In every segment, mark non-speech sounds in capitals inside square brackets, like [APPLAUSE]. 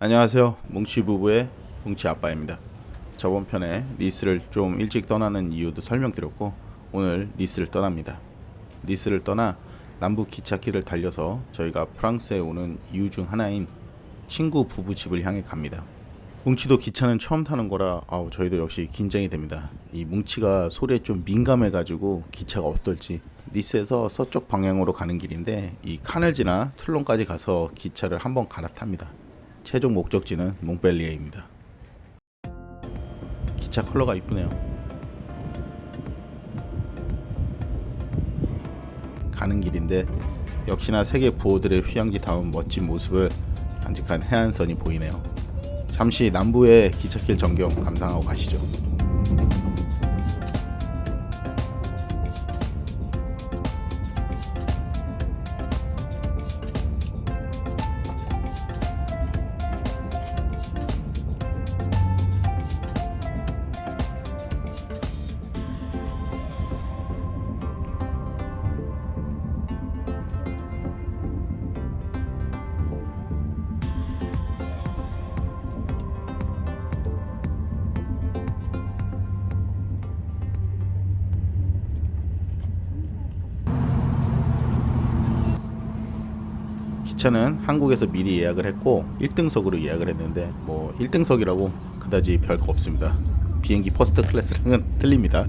안녕하세요. 뭉치 부부의 뭉치 아빠입니다. 저번 편에 니스를 좀 일찍 떠나는 이유도 설명드렸고 오늘 니스를 떠납니다. 니스를 떠나 남부 기찻길을 달려서 저희가 프랑스에 오는 이유 중 하나인 친구 부부 집을 향해 갑니다. 뭉치도 기차는 처음 타는 거라 아우 저희도 역시 긴장이 됩니다. 이 뭉치가 소리에 좀 민감해가지고 기차가 어떨지 니스에서 서쪽 방향으로 가는 길인데 이 칸을 지나 툴론까지 가서 기차를 한번 갈아탑니다. 최종 목적지는 몽펠리에입니다. 기차 컬러가 이쁘네요. 가는 길인데 역시나 세계 부호들의 휴양지 다운 멋진 모습을 간직한 해안선이 보이네요. 잠시 남부의 기찻길 전경 감상하고 가시죠. 기차는 한국에서 미리 예약을 했고 1등석으로 예약을 했는데 뭐 1등석이라고 그다지 별거 없습니다. 비행기 퍼스트 클래스랑은 [LAUGHS] 틀립니다.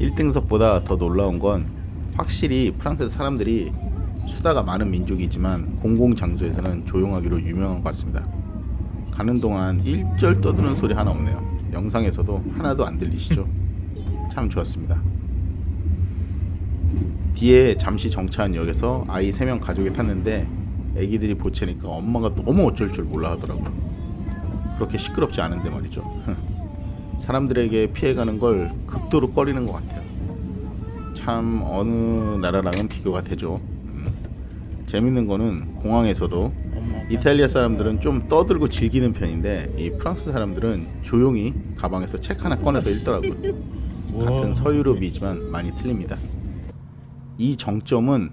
1등석보다 더 놀라운 건 확실히 프랑스 사람들이 수다가 많은 민족이지만 공공 장소에서는 조용하기로 유명한 것 같습니다. 가는 동안 일절 떠드는 소리 하나 없네요. 영상에서도 하나도 안 들리시죠? [LAUGHS] 참 좋았습니다. 뒤에 잠시 정차한 역에서 아이 3명 가족이 탔는데 애기들이 보채니까 엄마가 너무 어쩔 줄 몰라 하더라고요. 그렇게 시끄럽지 않은데 말이죠. [LAUGHS] 사람들에게 피해가는 걸 극도로 꺼리는 것 같아요. 참 어느 나라랑은 비교가 되죠. 음. 재밌는 거는 공항에서도 이탈리아 사람들은 좀 떠들고 즐기는 편인데 이 프랑스 사람들은 조용히 가방에서 책 하나 꺼내서 읽더라고요. 같은 서유럽이지만 많이 틀립니다. 이 정점은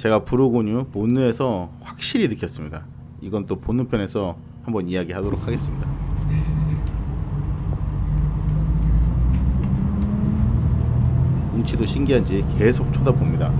제가 부르고뉴 본느에서 확실히 느꼈습니다. 이건 또 본느 편에서 한번 이야기하도록 하겠습니다. 뭉치도 신기한지 계속 쳐다봅니다.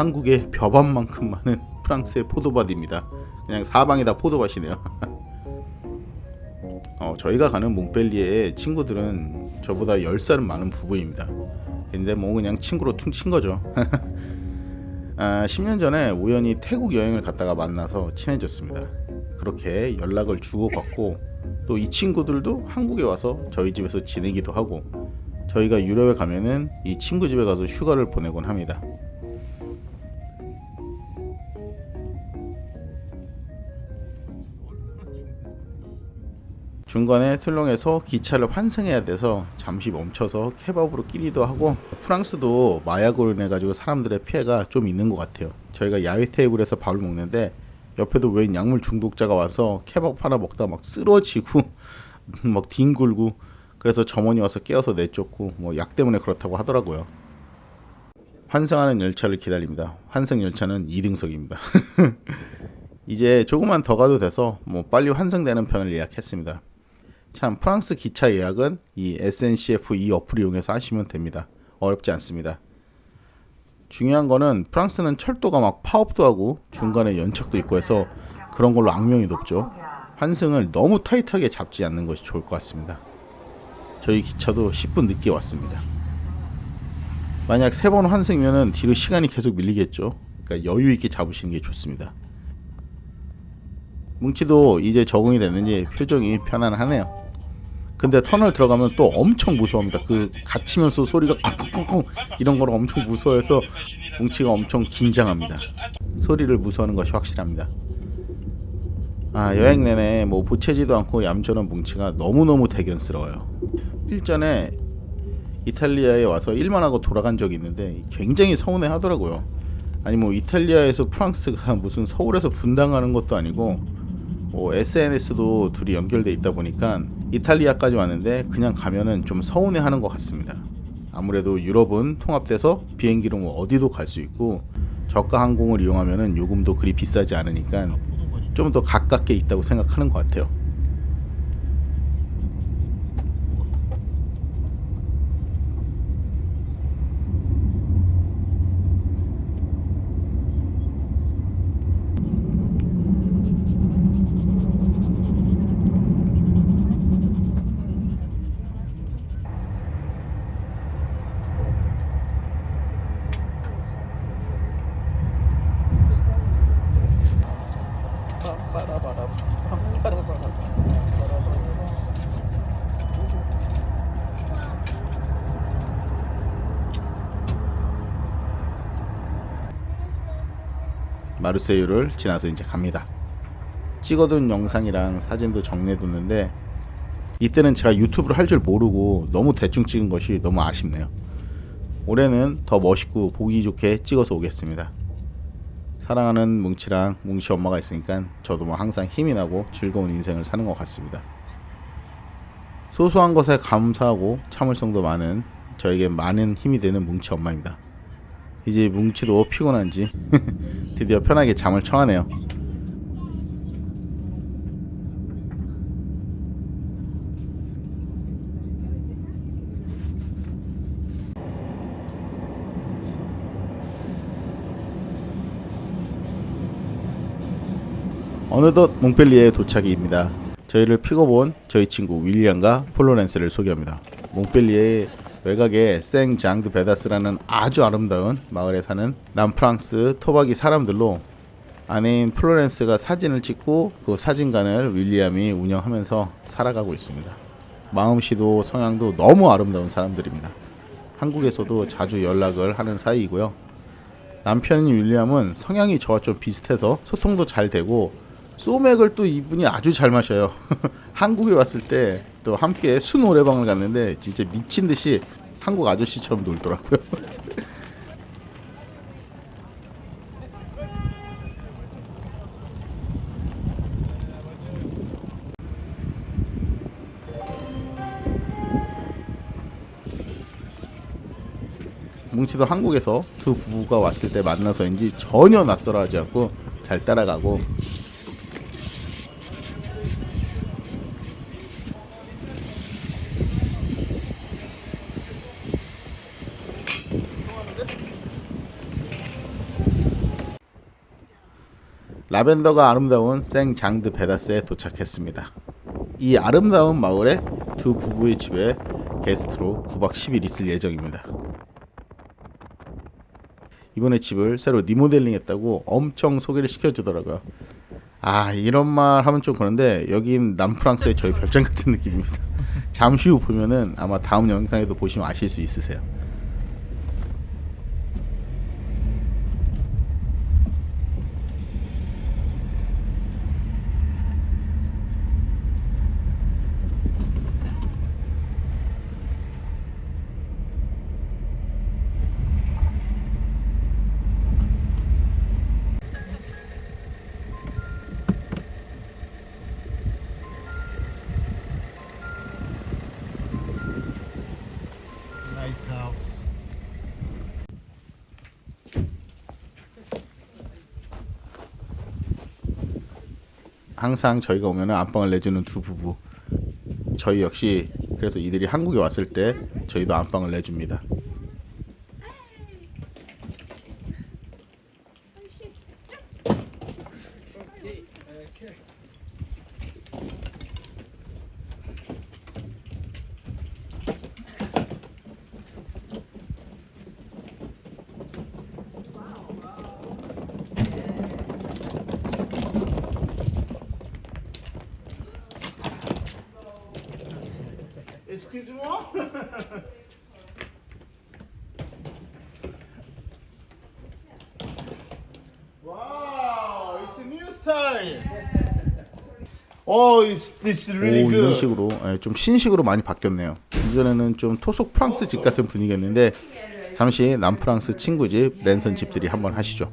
한국의 벼밭만큼 많은 [LAUGHS] 프랑스의 포도밭입니다. 그냥 사방이 다 포도밭이네요. [LAUGHS] 어, 저희가 가는 몽펠리에의 친구들은 저보다 10살은 많은 부부입니다. 근데 뭐 그냥 친구로 퉁친 거죠. [LAUGHS] 아, 10년 전에 우연히 태국 여행을 갔다가 만나서 친해졌습니다. 그렇게 연락을 주고받고 또 이 친구들도 한국에 와서 저희 집에서 지내기도 하고 저희가 유럽에 가면은 이 친구 집에 가서 휴가를 보내곤 합니다. 중간에 툴롱에서 기차를 환승해야 돼서 잠시 멈춰서 케밥으로 끼기도 하고 프랑스도 마약으로 인해 가지고 사람들의 피해가 좀 있는 것 같아요. 저희가 야외 테이블에서 밥을 먹는데 옆에도 웬 약물 중독자가 와서 케밥 하나 먹다 막 쓰러지고 [LAUGHS] 막 뒹굴고 그래서 점원이 와서 깨워서 내쫓고 뭐 약 때문에 그렇다고 하더라고요. 환승하는 열차를 기다립니다. 환승 열차는 2등석입니다. [LAUGHS] 이제 조금만 더 가도 돼서 뭐 빨리 환승되는 편을 예약했습니다. 참 프랑스 기차 예약은 이 SNCF 이 어플을 이용해서 하시면 됩니다. 어렵지 않습니다. 중요한 거는 프랑스는 철도가 막 파업도 하고 중간에 연착도 있고 해서 그런 걸로 악명이 높죠. 환승을 너무 타이트하게 잡지 않는 것이 좋을 것 같습니다. 저희 기차도 10분 늦게 왔습니다. 만약 세 번 환승이면은 뒤로 시간이 계속 밀리겠죠. 그러니까 여유 있게 잡으시는 게 좋습니다. 뭉치도 이제 적응이 됐는지 표정이 편안하네요. 근데 터널 들어가면 또 엄청 무서워합니다. 그 갇히면서 소리가 쿵쿵쿵쿵 이런 거를 엄청 무서워해서 뭉치가 엄청 긴장합니다. 소리를 무서워하는 것이 확실합니다. 아 여행 내내 뭐 보채지도 않고 얌전한 뭉치가 너무너무 대견스러워요. 일전에 이탈리아에 와서 일만 하고 돌아간 적이 있는데 굉장히 서운해 하더라고요. 아니 뭐 이탈리아에서 프랑스가 [LAUGHS] 무슨 서울에서 분당하는 것도 아니고 뭐 SNS도 둘이 연결돼 있다 보니까 이탈리아까지 왔는데 그냥 가면은 좀 서운해 하는 것 같습니다. 아무래도 유럽은 통합돼서 비행기로 뭐 어디도 갈 수 있고 저가 항공을 이용하면은 요금도 그리 비싸지 않으니까 좀 더 가깝게 있다고 생각하는 것 같아요. 마르세유를 지나서 이제 갑니다. 찍어둔 영상이랑 사진도 정리해뒀는데 이때는 제가 유튜브를 할 줄 모르고 너무 대충 찍은 것이 너무 아쉽네요. 올해는 더 멋있고 보기 좋게 찍어서 오겠습니다. 사랑하는 뭉치랑 뭉치 엄마가 있으니까 저도 뭐 항상 힘이 나고 즐거운 인생을 사는 것 같습니다. 소소한 것에 감사하고 참을성도 많은 저에게 많은 힘이 되는 뭉치 엄마입니다. 이제 뭉치도 피곤한지 [LAUGHS] 드디어 편하게 잠을 청하네요. 어느덧 몽펠리에 도착입니다. 저희를 본 저희 친구 윌리엄과 폴로렌스를 소개합니다. 몽펠리에 외곽에 생 장드 베다스라는 아주 아름다운 마을에 사는 남프랑스 토박이 사람들로 아내인 플로렌스가 사진을 찍고 그 사진관을 윌리엄이 운영하면서 살아가고 있습니다. 마음씨도 성향도 너무 아름다운 사람들입니다. 한국에서도 자주 연락을 하는 사이이고요. 남편인 윌리엄은 성향이 저와 좀 비슷해서 소통도 잘 되고 소맥을 또 이분이 아주 잘 마셔요. [LAUGHS] 한국에 왔을 때 또 함께 수 노래방을 갔는데 진짜 미친 듯이 한국 아저씨처럼 놀더라고요. [LAUGHS] 뭉치도 한국에서 두 부부가 왔을 때 만나서인지 전혀 낯설어하지 않고 잘 따라가고 라벤더가 아름다운 생 장드 베다스에 도착했습니다. 이 아름다운 마을에 두 부부의 집에 게스트로 9박 10일 있을 예정입니다. 이번에 집을 새로 리모델링 했다고 엄청 소개를 시켜주더라고요. 아 이런 말 하면 좀 그런데 여긴 남프랑스의 저희 별장 같은 느낌입니다. 잠시 후 보면은 아마 다음 영상에도 보시면 아실 수 있으세요. 항상 저희가 오면은 안방을 내주는 두 부부. 저희 역시 그래서 이들이 한국에 왔을 때 저희도 안방을 내줍니다. [LAUGHS] wow, it's a new style. Oh, it's this is really 오, 이런 good. 식으로 예, 좀 신식으로 많이 바뀌었네요. 이전에는 좀 토속 프랑스 집 같은 분위기였는데 잠시 남프랑스 친구 집 랜선 집들이 한번 하시죠.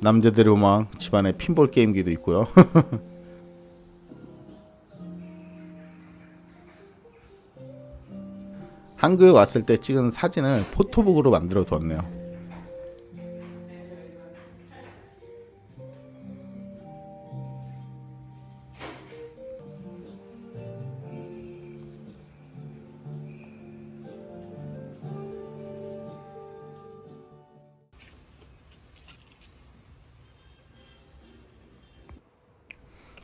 남자들의 로망 집안에 핀볼 게임기도 있고요. [LAUGHS] 한국에 왔을 때 찍은 사진을 포토북으로 만들어 두었네요.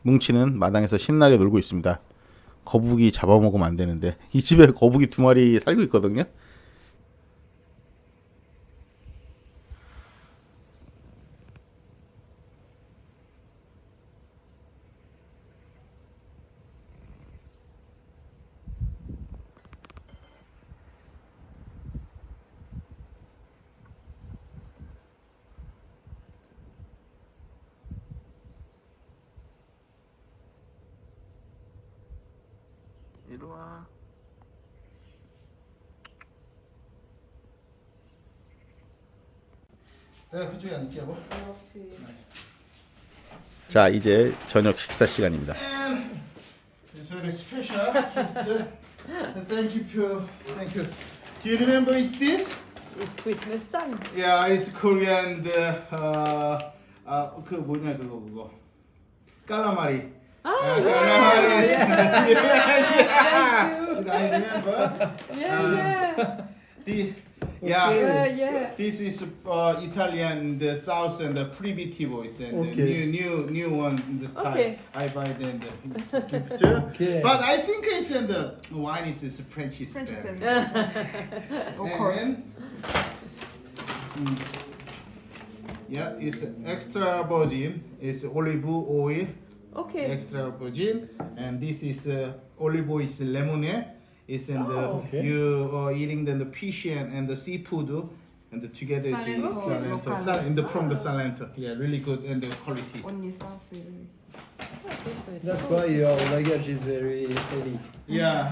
뭉치는 마당에서 신나게 놀고 있습니다. 거북이 잡아먹으면 안 되는데 이 집에 거북이 두 마리 살고 있거든요. 이리 와. 내가 그쪽에 앉을게 뭐. 자 이제 저녁 식사 시간입니다. And it's very special. gift. Thank you, thank you. Do you remember it's this? It's Christmas time. Yeah, it's Korean. The, uh, uh, 그 뭐냐 그거 그거. 깔라마리. Ah, Uh, yeah, calamari. [LAUGHS] [LAUGHS] yeah, yeah, yeah. I remember. yeah, yeah, The, yeah. yeah, yeah. This is uh, Italian, the South and the primitivo is and the Okay. new new new one in the style. Okay. I buy them the [LAUGHS] picture. Okay. But I think it's in the wine is is French is French better. Of And course. then, mm, yeah, it's extra virgin. It's olive oil, Okay. extra virgin, and this is uh, olive oil is lemonade. It's in the Oh. Okay. you are eating then the fish and, and the seafood, and the together is Salento. Salento. Local. Sal- in the from the Ah. Salento. Yeah, really good and the quality. 언니 사스. That's why your luggage is very heavy. Yeah,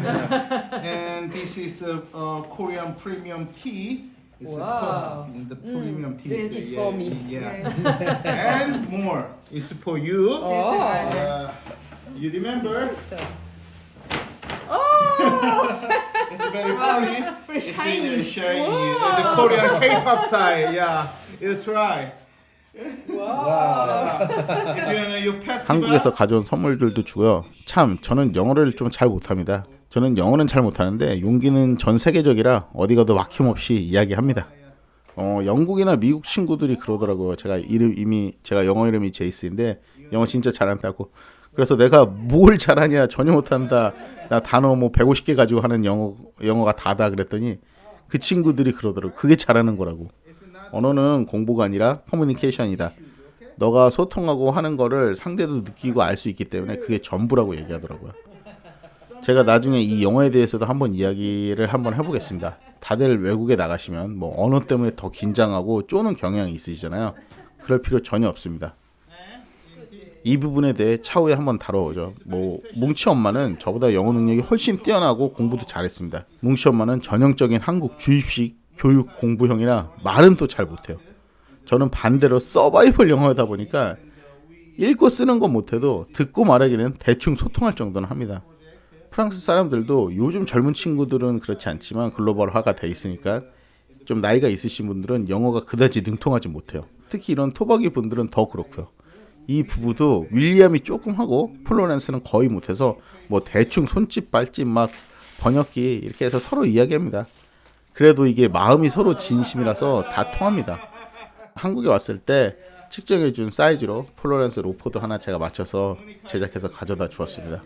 [LAUGHS] and this is a, a Korean premium tea. It's Wow. a cost in the premium tea. this is yeah, for me. Yeah, [LAUGHS] and more. It's for you. Oh. Uh, you remember? Oh! [LAUGHS] It's very funny. [LAUGHS] very it's shiny. really shiny. Wow. The Korean K-pop style. Yeah, you try. 한국에서 가져온 선물들도 주고요. 참 저는 영어를 좀 잘 못합니다. 저는 영어는 잘 못하는데 용기는 전 세계적이라 어디 가도 막힘없이 이야기합니다. 어, 영국이나 미국 친구들이 그러더라고요. 제가 이름 이미 제가 영어 이름이 제이스인데 영어 진짜 잘한다고. 그래서 내가 뭘 잘하냐 전혀 못한다. 나 단어 뭐 150개 가지고 하는 영어 영어가 다다 그랬더니 그 친구들이 그러더라고. 그게 잘하는 거라고. 언어는 공부가 아니라 커뮤니케이션이다. 너가 소통하고 하는 거를 상대도 느끼고 알 수 있기 때문에 그게 전부라고 얘기하더라고요. 제가 나중에 이 영어에 대해서도 한번 이야기를 한번 해보겠습니다. 다들 외국에 나가시면 뭐 언어 때문에 더 긴장하고 쪼는 경향이 있으시잖아요. 그럴 필요 전혀 없습니다. 이 부분에 대해 차후에 한번 다뤄보죠. 뭐 뭉치 엄마는 저보다 영어 능력이 훨씬 뛰어나고 공부도 잘했습니다. 뭉치 엄마는 전형적인 한국 주입식 교육 공부형이라 말은 또 잘 못해요. 저는 반대로 서바이벌 영어다 보니까 읽고 쓰는 건 못해도 듣고 말하기는 대충 소통할 정도는 합니다. 프랑스 사람들도 요즘 젊은 친구들은 그렇지 않지만 글로벌화가 돼 있으니까 좀 나이가 있으신 분들은 영어가 그다지 능통하지 못해요. 특히 이런 토박이 분들은 더 그렇고요. 이 부부도 윌리엄이 조금 하고 플로렌스는 거의 못해서 뭐 대충 손짓 발짓 막 번역기 이렇게 해서 서로 이야기합니다. 그래도 이게 마음이 서로 진심이라서 다 통합니다. 한국에 왔을 때 측정해준 사이즈로 플로렌스 로포드 하나 제가 맞춰서 제작해서 가져다 주었습니다.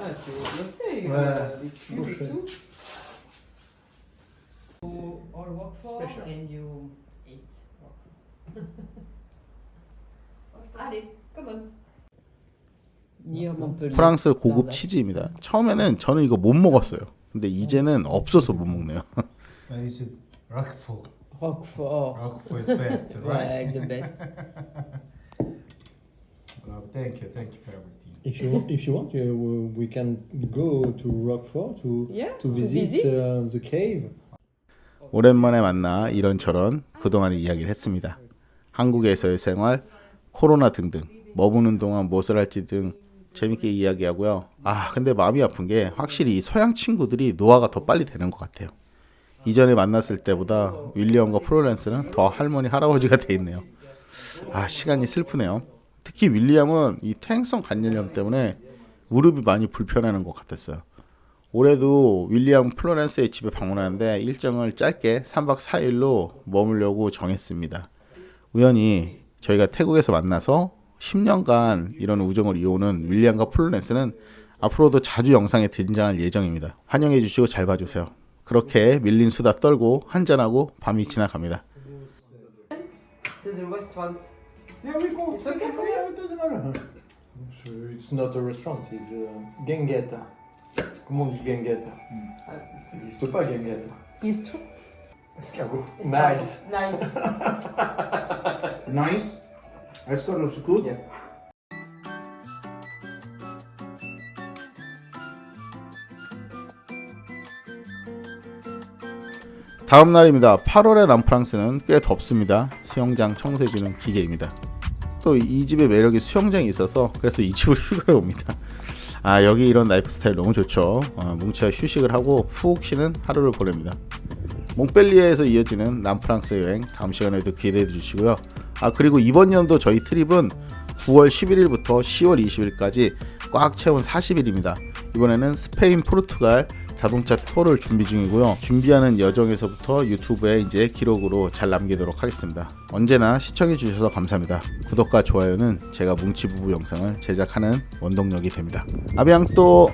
Ah, c'est. Ouais, euh, les cubes et tout. And you eat. On. Near Montpellier. 프랑스 고급 치즈입니다. 처음에는 저는 이거 못 먹었어요. 근데 이제는 없어서 못 먹네요. But is it Roquefort? Roquefort. Roquefort is best, right? Ouais, the best. Well, thank you, thank you for everything. If you if you want, you, we can go to Roquefort to Yeah, to to visit, visit. Uh, the cave. 오랜만에 만나 이런저런 그동안의 이야기를 했습니다. 한국에서의 생활, 코로나 등등 머무는 동안 무엇을 할지 등 재밌게 이야기하고요. 아 근데 마음이 아픈 게 확실히 이 서양 친구들이 노화가 더 빨리 되는 것 같아요. 이전에 만났을 때보다 윌리엄과 플로렌스는 더 할머니 할아버지가 돼 있네요. 아 시간이 슬프네요. 특히 윌리엄은 이 퇴행성 간염 때문에 무릎이 많이 불편하는 것 같았어요. 올해도 윌리엄 플로렌스의 집에 방문하는데 일정을 짧게 3박 4일로 머물려고 정했습니다. 우연히 저희가 태국에서 만나서 10년간 이런 우정을 이어오는 윌리엄과 플로렌스는 앞으로도 자주 영상에 등장할 예정입니다. 환영해 주시고 잘 봐주세요. 그렇게 밀린 수다 떨고 한잔하고 밤이 지나갑니다. To the restaurant. Yeah, we go. It's okay for you? Yeah, it doesn't matter. So it's not a restaurant, it's uh, Gengheta. Comment on dit Gengheta Ah, Ça n'existe pas Gengheta. It's true. Escargot. It's Nice. Nice. Nice. Escort looks good. Yeah. 다음 날입니다. 8월의 남프랑스는 꽤 덥습니다. 수영장 청소해주는 기계입니다. 또 이 집의 매력이 수영장이 있어서 그래서 이 집으로 휴가를 옵니다. 아 여기 이런 라이프 스타일 너무 좋죠. 어, 뭉쳐 휴식을 하고 푹 쉬는 하루를 보냅니다. 몽펠리에에서 이어지는 남프랑스 여행 다음 시간에도 기대해 주시고요. 아 그리고 이번 연도 저희 트립은 9월 11일부터 10월 20일까지 꽉 채운 40일입니다. 이번에는 스페인, 포르투갈 자동차 투어를 준비 중이고요. 준비하는 여정에서부터 유튜브에 이제 기록으로 잘 남기도록 하겠습니다. 언제나 시청해 주셔서 감사합니다. 구독과 좋아요는 제가 뭉치 부부 영상을 제작하는 원동력이 됩니다. 아비앙 또